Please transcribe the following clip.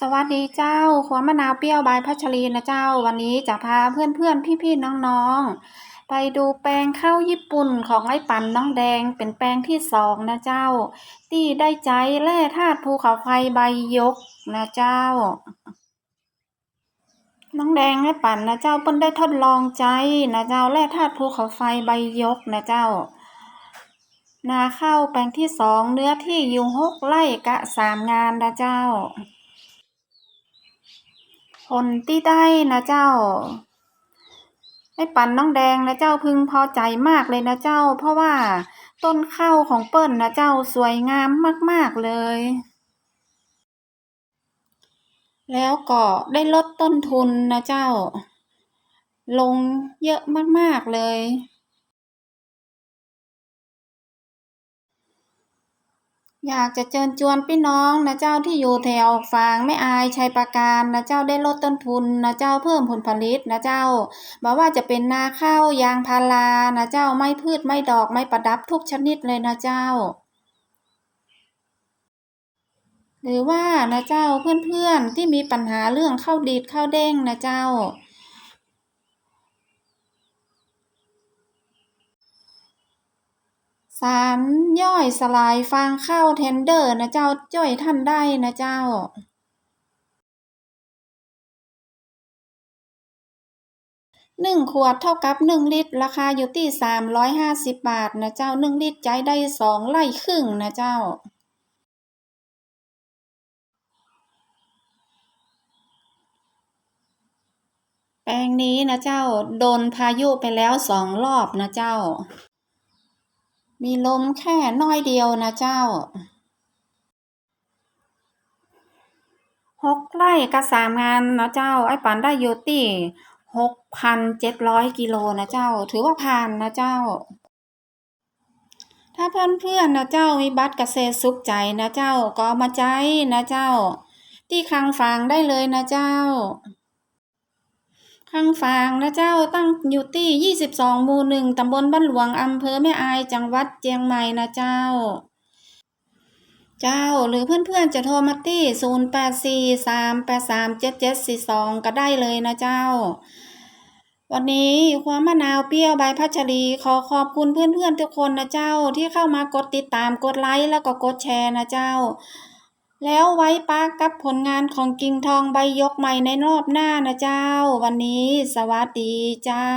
สวัสดีเจ้าขวมะนาวเปรี้ยวใบพัชรีนะเจ้า วันนี้จะพาเพื่อนๆพี่ๆน้องๆไปดูแปลงข้าวญี่ปุ่นของไอ้ปั่นน้องแดงเป็นแปลงที่สองนะเจ้า ที่ได้ใจแร่ธาตุภูเขาไฟใบยกนะเจ้า น้องแดงไอ้ปั่นนะเจ้าเปิ้นได้ทดลองใจนะเจ้าแร่ธาตุภูเขาไฟใบยกนะเจ้านาข้าวแปลงที่สองเนื้อที่อยู่หกไร่กะสามงานนะเจ้า ผลที่ได้นะเจ้าไอ้ปันน้องแดงนะเจ้าพึงพอใจมากเลยนะเจ้า เพราะว่าต้นข้าวของเปิ้ลนะเจ้าสวยงามมากๆเลย แล้วก็ได้ลดต้นทุนนะเจ้า ลงเยอะมากๆเลย อยากจะเชิญชวนพี่น้องนะเจ้าที่อยู่แถวฝางไม่อายชัยประการนะเจ้าได้ลดต้นทุนนะเจ้าเพิ่มผลผลิตนะเจ้าบอกว่าจะเป็นนาข้าวยางพารานะเจ้าไม่พืชไม่ดอกไม่ประดับทุกชนิดเลยนะเจ้า หรือว่านะเจ้าเพื่อนๆที่มีปัญหาเรื่องข้าวดีดข้าวเด้งนะเจ้า สารย่อยสลายฟางข้าวเทนเดอร์นะเจ้าจ้อยท่านได้นะเจ้าหนึ่งขวดเท่ากับหนึ่งลิตร ราคาอยู่ที่สามร้อยห้าสิบบาทนะเจ้าหนึ่งลิตรใจได้สองไร่ครึ่งนะเจ้า แปลงนี้นะเจ้า โดนพายุไปแล้วสองรอบนะเจ้า มีลมแค่น้อยเดียวนะเจ้าหกไร่กับสามงานนะเจ้า ไอ้ปันได้อยู่ที่หกพันเจ็ดร้อยกิโลนะเจ้า ถือว่าผ่านนะเจ้า ถ้าเพื่อนเพื่อนนะเจ้ามีบัตรเกษตรสุขใจนะเจ้าก็มาใจนะเจ้า ที่คังฟางได้เลยนะเจ้า คังฟางนะเจ้าตั้งอยู่ที่ยี่สิบสองหมู่หนึ่งตำบลบ้านหลวงอำเภอแม่อายจังหวัดเจียงใหม่นะเจ้า เจ้าหรือเพื่อนๆจะโทรมาที่ศูนย์แปดสี่สามแปดสามเจ็ดเจ็ดสี่สองก็ได้เลยนะเจ้า วันนี้ความมะนาวเปรี้ยวใบพัชรีขอขอบคุณเพื่อนๆทุกคนนะเจ้าที่เข้ามากดติดตามกดไลค์แล้วก็กดแชร์นะเจ้า แล้วไว้ปากับผลงานของกิ่งทองใบยกใหม่ในรอบหน้านะเจ้า วันนี้สวัสดีเจ้า